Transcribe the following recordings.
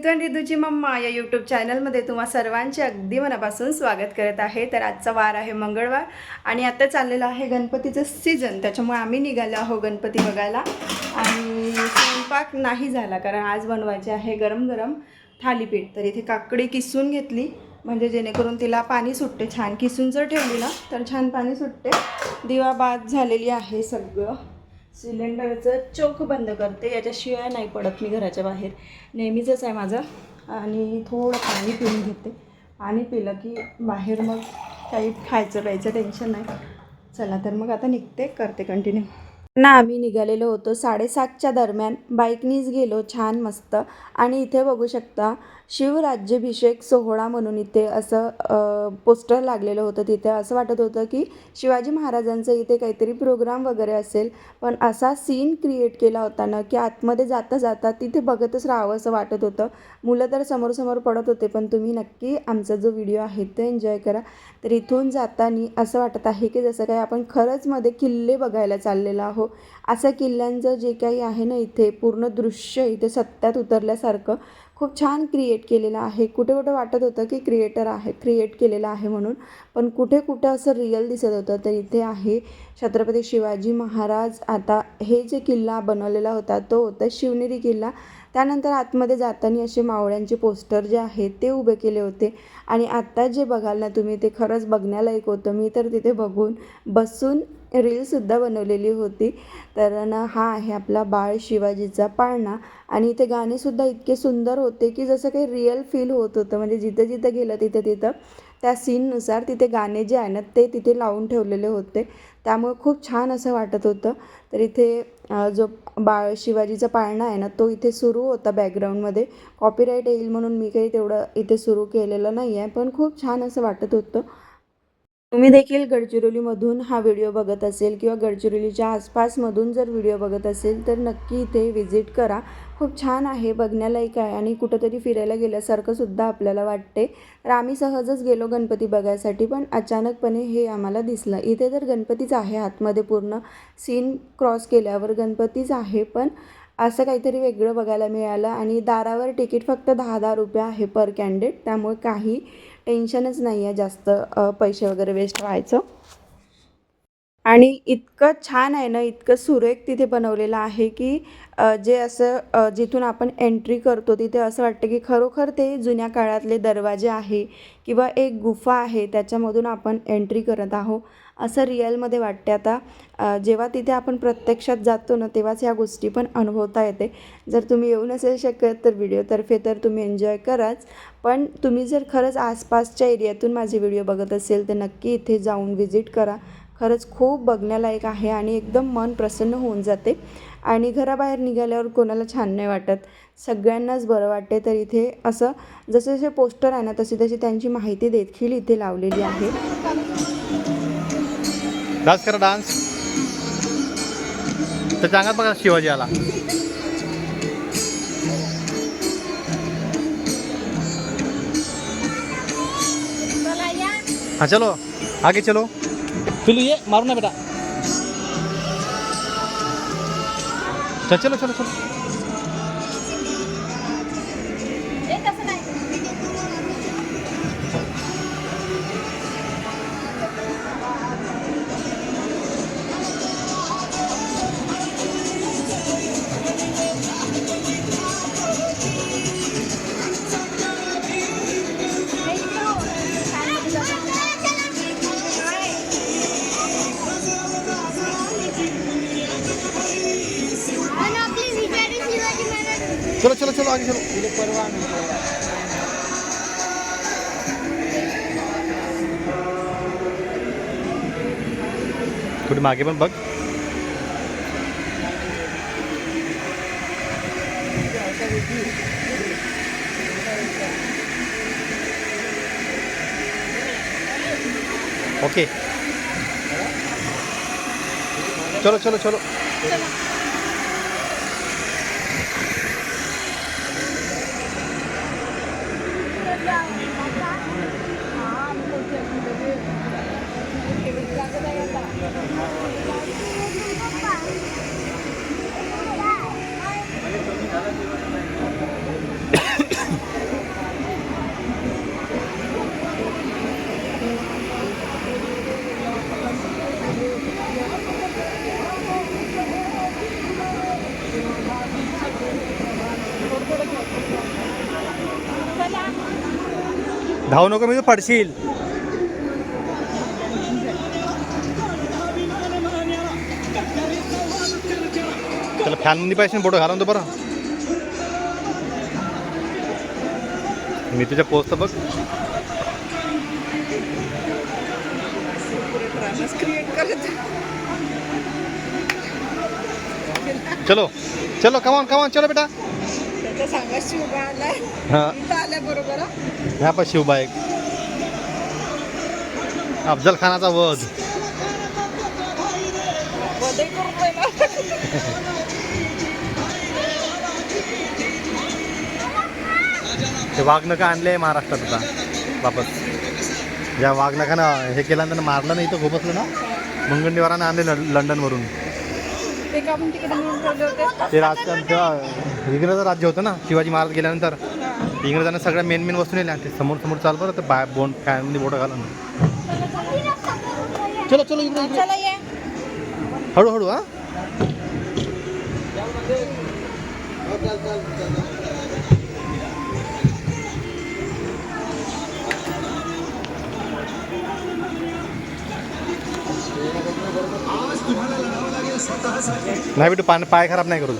Ritu and रितूची रिदूची मम्मा या यूट्यूब चॅनलमध्ये तुम्हा सर्वांचे अगदी मनापासून स्वागत करत आहे. तर आजचा वार आहे मंगळवार आणि आता चाललेलं आहे गणपतीचं सीझन त्याच्यामुळे आम्ही निघालो आहो गणपती बघायला. आणि स्वयंपाक नाही झाला कारण आज बनवायचे आहे गरम गरम थालीपीठ. तर इथे काकडी किसून घेतली म्हणजे जेणेकरून तिला पाणी सुटते. छान किसून जर ठेवली ना तर छान पाणी सुटते. दिवा बाद झालेली आहे सगळं. सिलेंडरचं चोख बंद करते याच्याशिवाय नाही पडत मी घराच्या बाहेर. नेहमीचंच आहे माझं. आणि थोडं पाणी पिऊन घेते. पाणी पिलं की बाहेर मग काही खायचं प्यायचं टेन्शन नाही. चला तर मग आता निघते करते कंटिन्यू ना आम्ही निघालेलो होतो साडेसातच्या दरम्यान. बाईकनीच गेलो छान मस्त. आणि इथे बघू शकता शिवराज्याभिषेक सोहळा म्हणून इथे असं पोस्टर लागलेलं होतं तिथे. असं वाटत होतं की शिवाजी महाराजांचं इथे काहीतरी प्रोग्राम वगैरे असेल. पण असा सीन क्रिएट केला होता ना की आतमध्ये जाता जाता तिथे बघतच राहावं असं वाटत होतं. मुलं तर समोर पडत होते पण तुम्ही नक्की आमचा जो व्हिडिओ आहे तो एन्जॉय करा. तर इथून जाताना असं वाटत आहे की जसं काही आपण खरंच मध्ये किल्ले बघायला चाललेलो आहो असं किल्ल्यांचं जे काही आहे ना इथे पूर्ण दृश्य इथे सत्यात उतरल्यासारखं. खूप छान क्रिएट केलेलं आहे. कुठे कुठे वाटत होतं की क्रिएटर आहे क्रिएट केलेलं आहे म्हणून. पण कुठे कुठं असं रिअल दिसत होतं. तर इथे आहे छत्रपती शिवाजी महाराज. आता हे जे किल्ला बनवलेला होता तो होता शिवनेरी किल्ला. त्यानंतर आतमध्ये जाताना असे मावळ्यांचे पोस्टर जे आहेत ते उभे केले होते. आणि आत्ता जे बघाल ना तुम्ही ते खरंच बघण्यालायक होतं. मी तर तिथे बघून बसून रीलसुद्धा बनवलेली होती. तर ना हा आहे आपला बाळ शिवाजीचा पाळणा. आणि इथे गाणेसुद्धा इतके सुंदर होते की जसं काही रिअल फील होत होतं. म्हणजे जिथं जिथं गेलं तिथं तिथं त्या सीननुसार तिथे गाणे जे आहे ना ते तिथे लावून ठेवलेले होते. त्यामुळे खूप छान असं वाटत होतं. तर इथे जो बाळ शिवाजीचा पाळणा आहे ना तो इथे सुरू होता बॅकग्राऊंडमध्ये कॉपीराईट येईल म्हणून मी काही तेवढं इथे सुरू केलेलं नाही आहे पण खूप छान असं वाटत होतं. तुम्ही देखील गडचिरोलीमधून हा व्हिडिओ बघत असेल किंवा गडचिरोलीच्या आसपासमधून जर व्हिडिओ बघत असेल तर नक्की इथे व्हिजिट करा. खूप छान आहे बघण्यालायक आहे आणि कुठंतरी फिरायला गेल्यासारखं सुद्धा आपल्याला वाटते. तर आम्ही सहजच गेलो गणपती बघायसाठी पण अचानकपणे हे आम्हाला दिसलं. इथे तर गणपतीच आहे आतमध्ये पूर्ण सीन क्रॉस केल्यावर गणपतीच आहे पण असं काहीतरी वेगळं बघायला मिळालं आणि दारावर तिकीट फक्त दहा दहा रुपये आहे पर कॅन्डेट त्यामुळे काही टेन्शनच नाही आहे जास्त पैसे वगैरे वेस्ट व्हायचं. आणि इतकं छान आहे ना इतकं सुरेख तिथे बनवलेलं आहे की जे असं जिथून आपण एंट्री करतो तिथे असं वाटतं की खरोखर ते जुन्या काळातले दरवाजे आहे किंवा एक गुफा आहे त्याच्यामधून आपण एंट्री करत आहो असं रिअलमध्ये वाटते आता. जेव्हा तिथे आपण प्रत्यक्षात जातो ना तेव्हाच ह्या गोष्टी पण अनुभवता येते. जर तुम्ही येऊ नसेल शकत तर व्हिडिओतर्फे तर तुम्ही एन्जॉय कराच. पण तुम्ही जर खरंच आसपासच्या एरियातून माझे व्हिडिओ बघत असेल तर नक्की इथे जाऊन व्हिजिट करा. खरंच खूप बघण्यालायक आहे आणि एकदम मन प्रसन्न होऊन जाते. आणि घराबाहेर निघाल्यावर कोणाला छान नाही वाटत. सगळ्यांनाच बरं वाटते. तर इथे असं जसे जसे पोस्टर आहे ना तशी तशी त्यांची माहिती देखील इथे लावलेली आहे. डान्स करा बघा शिवाजी आला. हाँ चलो. आगे चलो. पिलू ये मारो ना बेटा. चल चलो चलो. महाराज चलो चलो चलो आगे चलो थोडी मागे पण बघ ओके चलो चलो चलो धावू नको मी तू पडशील त्याला फॅनमध्ये पाहिजे बोट घालून तो बरं. मी तुझ्या पोचतो बघ. चलो चलो कमान कमान चलो बेटा. त्याचा सांगा शिवबा आलाय हां. इथं आल्या बरोबर ह्या पण शिवबा एक अफजल खानाचा वध. करून ते वाघनका आणले महाराष्ट्रात आता वापस. ज्या वाघनकानं हे केल्यानंतर मारलं नाही इथं खोपसलं ना? मंगंडीवारानं आणले लंडनवरून. ते का आपण तिकडे नेऊन ठेवले होते? ते राजकारण तेव्हा इंग्रज राज्य होतं ना शिवाजी महाराज गेल्यानंतर. इंग्रजांना सगळ्या मेन मेन वस्तू नेल्या. ते समोर समोर चाल बरं ते बाय बोन फॅनमध्ये बोटं घालून. चलो चलो इकडे इकडे. हळूहळू हा? नाही बेटू पान पाय खराब नाही करू.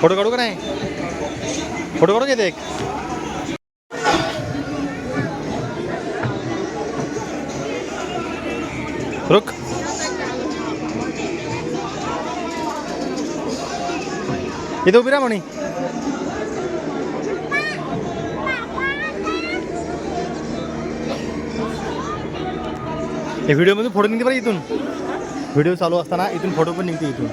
फोटो काढू का नाही? फोटो काढू घेते एक. रुक. इथे उभी राहा म्हणी. हे व्हिडिओमधून फोटो निघते बरं इथून. व्हिडिओ चालू असताना इथून फोटो पण निघते इथून.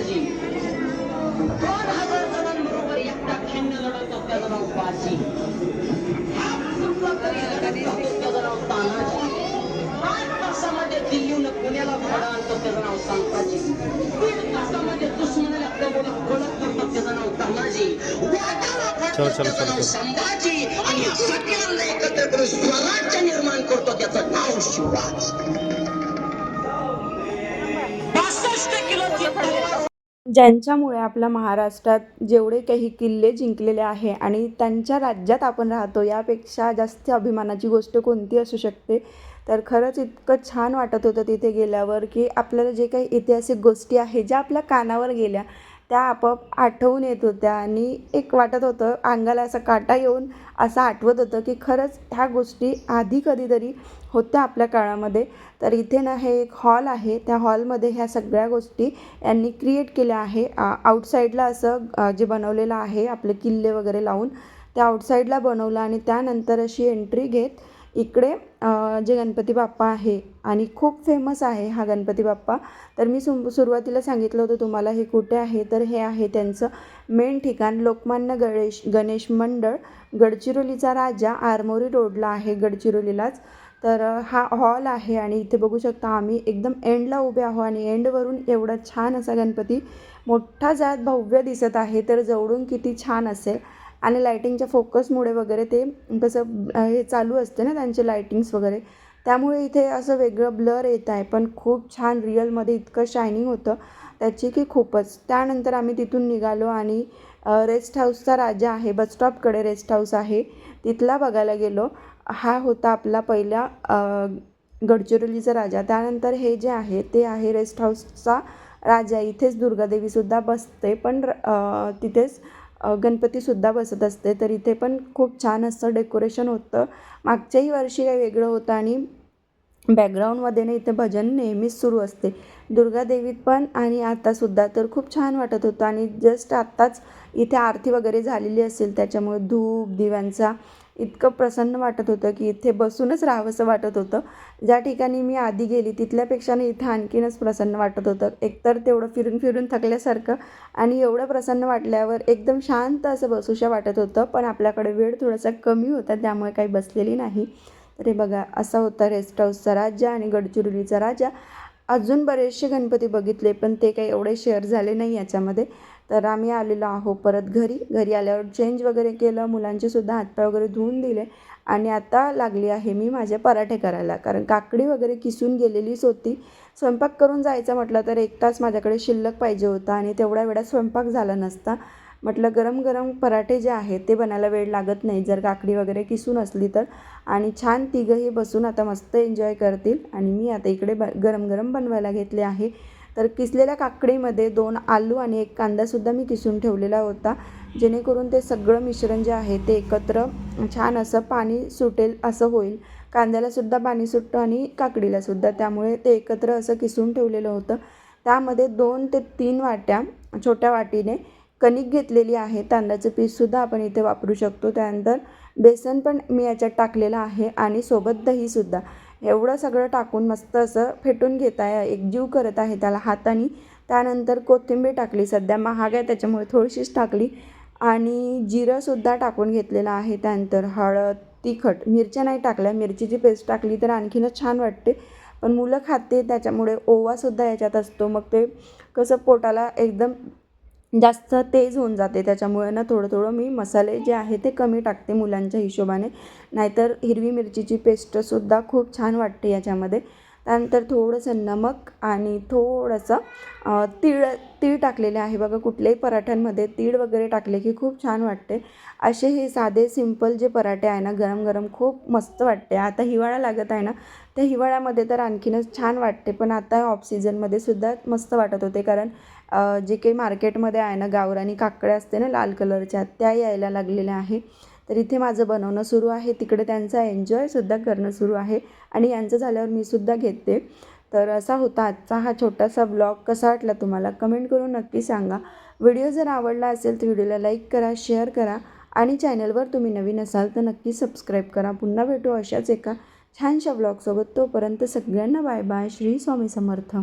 येसाजी दोन हजार जणांबरोबर एकटा खिंड त्याचं नाव बाजी लढत त्याचं नाव तानाजी. आठ तासामध्ये दिल्लीहून पुण्याला भाडं आणतो त्याचं नाव संताजी दीड तासामध्ये दुश्मनाला प्रभूला ओळख करतो त्याचं नाव तानाजी. वाटाला चल, फाडतो चल, त्याचं चल, नाव चल. संभाजी आणि सगळ्यांना एकत्र करून स्वराज्य निर्माण करतो त्याचं नाव शिवराज ज्यांच्यामुळे आपल्या महाराष्ट्रात जेवढे काही किल्ले जिंकलेले आहे आणि त्यांच्या राज्यात आपण राहतो यापेक्षा जास्त अभिमानाची गोष्ट कोणती असू शकते? तर खरंच इतकं छान वाटत होतं तिथे गेल्यावर की आपल्याला जे काही ऐतिहासिक गोष्टी आहे ज्या आपल्या कानावर गेल्या त्या आपोआप आठवून येत होत्या आणि एक वाटत होतं अंगाला असा काटा येऊन असं आठवत होतं की खरंच ह्या गोष्टी आधी कधीतरी होत्या आपल्या काळामध्ये. तर इथे ना हे एक हॉल आहे. त्या हॉलमध्ये ह्या सगळ्या गोष्टी यांनी क्रिएट केल्या आहे. आउटसाईडला असं जे बनवलेलं आहे आपले किल्ले वगैरे लावून त्या आउटसाईडला बनवलं आणि त्यानंतर अशी एंट्री घेत इकडे जे गणपती बाप्पा आहे आणि खूप फेमस आहे हा गणपती बाप्पा. तर मी सु सुरुवातीला सांगितलं होतं तुम्हाला हे कुठे आहे? तर हे आहे त्यांचं मेन ठिकाण लोकमान्य गणेश गणेश मंडळ. गडचिरोलीचा राजा आरमोरी रोडला आहे गडचिरोलीलाच. तर हा हॉल आहे आणि इथे बघू शकता आम्ही एकदम एंडला उभे आहो आणि एंडवरून एवढा छान असा गणपती मोठा जात भव्य दिसत आहे. तर जवळून किती छान असेल. आणि लायटिंगच्या फोकसमुळे वगैरे ते कसं हे चालू असते ना त्यांचे लायटिंग्स वगैरे. त्यामुळे इथे असं वेगळं ब्लर येत आहे. पण खूप छान रिअलमध्ये इतकं शायनिंग होतं. त्याची की खूपच. त्यानंतर आम्ही तिथून निघालो आणि रेस्ट हाऊसचा राजा आहे. बसस्टॉपकडे रेस्ट हाऊस आहे. तिथला बघायला गेलो. हा होता आपला पहिला गडचिरोलीचा राजा. त्यानंतर हे जे आहे ते आहे रेस्ट हाऊसचा राजा. इथेच दुर्गादेवीसुद्धा बसते. पण तिथेच गणपतीसुद्धा बसत असते तर इथे पण खूप छान असं डेकोरेशन होतं. मागच्याही वर्षी काही वेगळं होतं आणि बॅकग्राऊंडमध्ये ना इथे भजन नेहमीच सुरू असते. दुर्गादेवीत पण आणि आतासुद्धा तर खूप छान वाटत होतं आणि जस्ट आत्ताच इथे आरती वगैरे झालेली असेल त्याच्यामुळे धूप दिव्यांचा इतकं प्रसन्न वाटत होतं की इथे बसूनच राहावंसं वाटत होतं. ज्या ठिकाणी मी आधी गेली तिथल्यापेक्षा ना इथे आणखीनच प्रसन्न वाटत होतं. एकतर तेवढं फिरून फिरून थकल्यासारखं आणि एवढं प्रसन्न वाटल्यावर एकदम शांत असं बसूशा वाटत होतं पण आपल्याकडे वेळ थोडासा कमी होता त्यामुळे काही बसलेली नाही. तर हे बघा असा होता रेस्ट हाऊसचा राजा आणि गडचिरोलीचा राजा. अजून बरेचसे गणपती बघितले पण ते काही एवढे शेअर झाले नाही याच्यामध्ये. तर आम्ही आलेलो आहो परत घरी. घरी आल्यावर चेंज वगैरे केलं मुलांचेसुद्धा हातपाय वगैरे धुवून दिले. आणि आता लागली आहे मी माझे पराठे करायला. कारण काकडी वगैरे किसून गेलेलीच होती. स्वयंपाक करून जायचं म्हटलं तर एक तास माझ्याकडे शिल्लक पाहिजे होता आणि तेवढ्या वेळात स्वयंपाक झाला नसता. म्हटलं गरम गरम पराठे जे आहेत ते बनायला वेळ लागत नाही. जर काकडी वगैरे किसून असली तर. आणि छान तिघंही बसून आता मस्त एन्जॉय करतील. आणि मी आता इकडे ब गरम गरम बनवायला घेतले आहे. तर किसलेल्या काकडीमध्ये दोन आलू आणि एक कांदासुद्धा मी किसून ठेवलेला होता. जेणेकरून ते सगळं मिश्रण जे आहे ते एकत्र छान असं पाणी सुटेल असं होईल. कांद्यालासुद्धा पाणी सुटतं आणि काकडीलासुद्धा त्यामुळे ते एकत्र असं किसून ठेवलेलं होतं. त्यामध्ये दोन ते तीन वाट्या छोट्या वाटीने कणिक घेतलेली आहे. तांदळाचं पीठसुद्धा आपण इथे वापरू शकतो. त्यानंतर बेसन पण मी याच्यात टाकलेलं आहे आणि सोबत दहीसुद्धा एवढं सगळं टाकून मस्त असं फेटून घेत आहे एकजीव करत आहे त्याला हाताने. त्यानंतर कोथिंबीर टाकली सध्या महाग आहे त्याच्यामुळे थोडीशीच टाकली. आणि जिरंसुद्धा टाकून घेतलेलं आहे त्यानंतर हळद तिखट मिरच्या नाही टाकल्या मिरचीची पेस्ट टाकली तर आणखीनच छान वाटते. पण मुलं खाते त्याच्यामुळे ओवासुद्धा याच्यात असतो मग ते कसं पोटाला एकदम जास्त तेज होऊन जाते. त्याच्यामुळे ना थोडं थोडं मी मसाले जे आहे ते कमी टाकते मुलांच्या हिशोबाने. नाहीतर हिरवी मिरचीची पेस्टसुद्धा खूप छान वाटते याच्यामध्ये. त्यानंतर थोडंसं नमक आणि थोडंसं तीळ तीळ टाकलेले आहे बघा. कुठल्याही पराठ्यांमध्ये तीळ वगैरे टाकले की खूप छान वाटते. असे हे साधे सिंपल जे पराठे आहे ना गरम गरम खूप मस्त वाटते. आता हिवाळा लागत आहे ना त्या हिवाळ्यामध्ये तर आणखीनच छान वाटते. पण आता ऑफ सीझनमध्ये सुद्धा मस्त वाटत होते. कारण जे काही मार्केटमध्ये आहे ना गावरानी काकड्या असते ना लाल कलरच्या त्या यायला लागलेल्या आहे. तर इथे माझं बनवणं सुरू आहे. तिकडे त्यांचा एन्जॉयसुद्धा करणं सुरू आहे. आणि यांचं झाल्यावर मी सुद्धा घेते. तर असा होता आजचा हा छोटासा ब्लॉग कसा वाटला तुम्हाला? कमेंट करून नक्की सांगा. व्हिडिओ जर आवडला असेल तर व्हिडिओला लाईक करा शेअर करा. आणि चॅनलवर तुम्ही नवीन असाल तर नक्की सबस्क्राईब करा. पुन्हा भेटू अशाच एका छानशा ब्लॉगसोबत तोपर्यंत सगळ्यांना बाय बाय श्री स्वामी समर्थ.